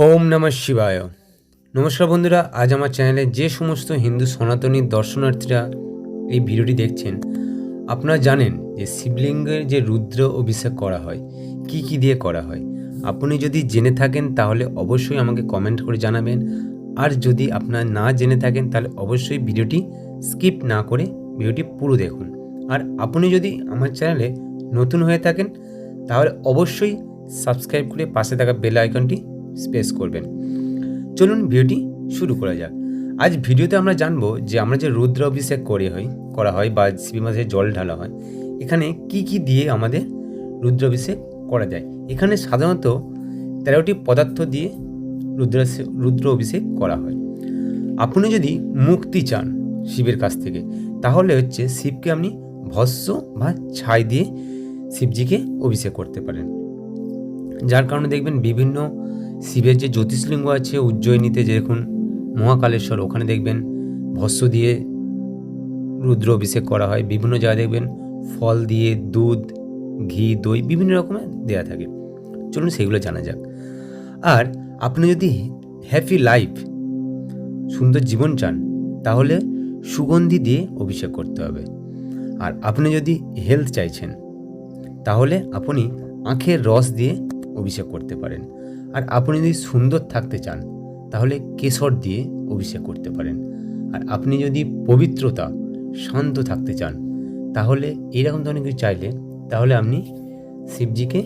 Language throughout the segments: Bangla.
ওম নমঃ শিবায়। নমস্কার বন্ধুরা, আজ আমার চ্যানেলে যে সমস্ত হিন্দু সনাতনী দর্শনার্থীরা এই ভিডিওটি দেখছেন, আপনারা জানেন যে শিবলিঙ্গের যে রুদ্র অভিষেক করা হয়, কি কি দিয়ে করা হয়। আপনি যদি জেনে থাকেন, তাহলে অবশ্যই আমাকে কমেন্ট করে জানাবেন। আর যদি আপনারা না জেনে থাকেন, তাহলে অবশ্যই ভিডিওটি স্কিপ না করে ভিডিওটি পুরো দেখুন। আর আপনি যদি আমার চ্যানেলে নতুন হয়ে থাকেন, তাহলে অবশ্যই সাবস্ক্রাইব করে পাশে থাকা বেল আইকনটি স্পেস করবেন। চলুন ভিডিওটি শুরু করা যাক। আজ ভিডিওতে আমরা জানব যে আমরা যে রুদ্র অভিষেক করে হয়, করা হয় বা শিবি মাসে জল ঢালা হয়, এখানে কি কি দিয়ে আমাদের রুদ্র অভিষেক করা যায়? এখানে সাধারণত তেরোটি পদার্থ দিয়ে রুদ্র রুদ্র অভিষেক করা হয়। আপনি যদি মুক্তি চান শিবের কাছ থেকে, তাহলে হচ্ছে শিবকে আপনি ভস্য বা ছাই দিয়ে শিবজিকে অভিষেক করতে পারেন। যার কারণে দেখবেন বিভিন্ন শিবের যে জ্যোতিষলিঙ্গ আছে, উজ্জয়িনীতে যেরকম মহাকালেশ্বর, ওখানে দেখবেন ভস্য দিয়ে রুদ্র অভিষেক করা হয়। বিভিন্ন জায়গায় দেখবেন ফল দিয়ে দুধ, ঘি, দই বিভিন্ন রকমের দেয়া থাকে। চলুন সেগুলো জানা যাক। আর আপনি যদি হ্যাপি লাইফ সুন্দর জীবন চান, তাহলে সুগন্ধি দিয়ে অভিষেক করতে হবে। আর আপনি যদি হেলথ চাইছেন, তাহলে আপনি আখের রস দিয়ে অভিষেক করতে পারেন। আর আপনি যদি সুন্দর থাকতে চান, তাহলে কেশর দিয়ে অভিষেক করতে পারেন। আর আপনি যদি পবিত্রতা, শান্ত থাকতে চান, তাহলে এরকম ধরনের কিছু চাইলে, তাহলে আপনি শিবজিকে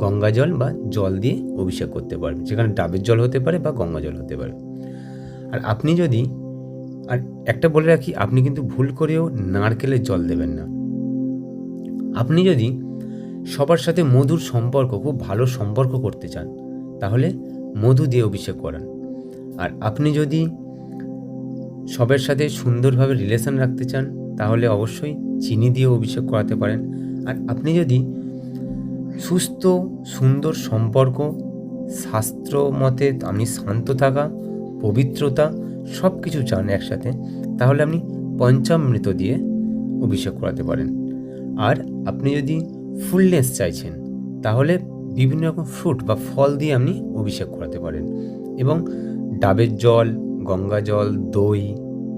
গঙ্গা জল বা জল দিয়ে অভিষেক করতে পারবেন। সেখানে ডাবের জল হতে পারে বা গঙ্গা জল হতে পারে। আর আপনি যদি, আর একটা বলে রাখি, আপনি কিন্তু ভুল করেও নারকেলের জল দেবেন না। আপনি যদি সবার সাথে মধুর সম্পর্ক, খুব ভালো সম্পর্ক করতে চান তাহলে মধু দিয়ে অভিষেক করান। আর আপনি যদি সবের সাথে সুন্দরভাবে রিলেশন রাখতে চান, তাহলে অবশ্যই চিনি দিয়ে অভিষেক করাতে পারেন। আর আপনি যদি সুস্থ, সুন্দর সম্পর্ক, শাস্ত্র মতে আপনি শান্ত থাকা, পবিত্রতা সব কিছু চান একসাথে, তাহলে আপনি পঞ্চামৃত দিয়ে অভিষেক করাতে পারেন। আর আপনি যদি ফুলনেস চাইছেন, তাহলে বিভিন্ন রকম ফ্রুট বা ফল দিয়ে আপনি অভিষেক করাতে পারেন। এবং ডাবের জল, গঙ্গা জল, দই,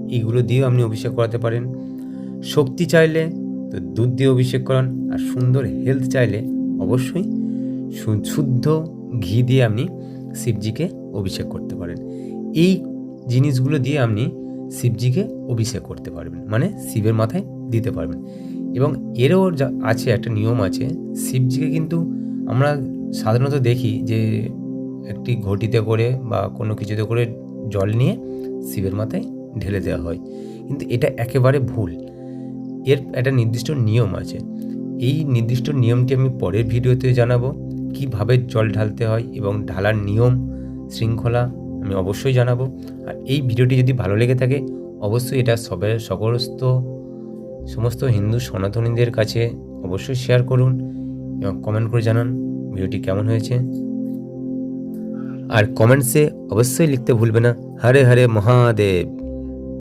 এগুলো দিয়েও আপনি অভিষেক করাতে পারেন। শক্তি চাইলে তো দুধ দিয়ে অভিষেক করান, আর সুন্দর হেলথ চাইলে অবশ্যই শুদ্ধ ঘি দিয়ে আপনি শিবজিকে অভিষেক করতে পারেন। এই জিনিসগুলো দিয়ে আপনি শিবজিকে অভিষেক করতে পারবেন মানে শিবের মাথায় দিতে পারবেন। এবং এরও আছে, একটা নিয়ম আছে, শিবজিকে কিন্তু আমরা সাধারণত দেখি যে একটি ঘটিতে করে বা কোনো কিছুতে করে জল নিয়ে শিবের মাথায় ঢেলে দেওয়া হয়। কিন্তু এটা একেবারে ভুল। এর একটা নির্দিষ্ট নিয়ম আছে। এই নির্দিষ্ট নিয়মটি আমি পরের ভিডিওতে জানাব। কীভাবে জল ঢালতে হয় এবং ঢালার নিয়ম, শৃঙ্খলা আমি অবশ্যই জানাব। আর এই ভিডিওটি যদি ভালো লেগে থাকে, অবশ্যই এটা সবাই সকলস্থ, সমস্ত হিন্দু সনাতনীদের কাছে অবশ্যই শেয়ার করুন। কমেন্ট করে জানান ভিডিওটি কেমন হয়েছে। আর কমেন্টসে অবশ্যই লিখতে ভুলবে না। হরে হরে মহাদেব।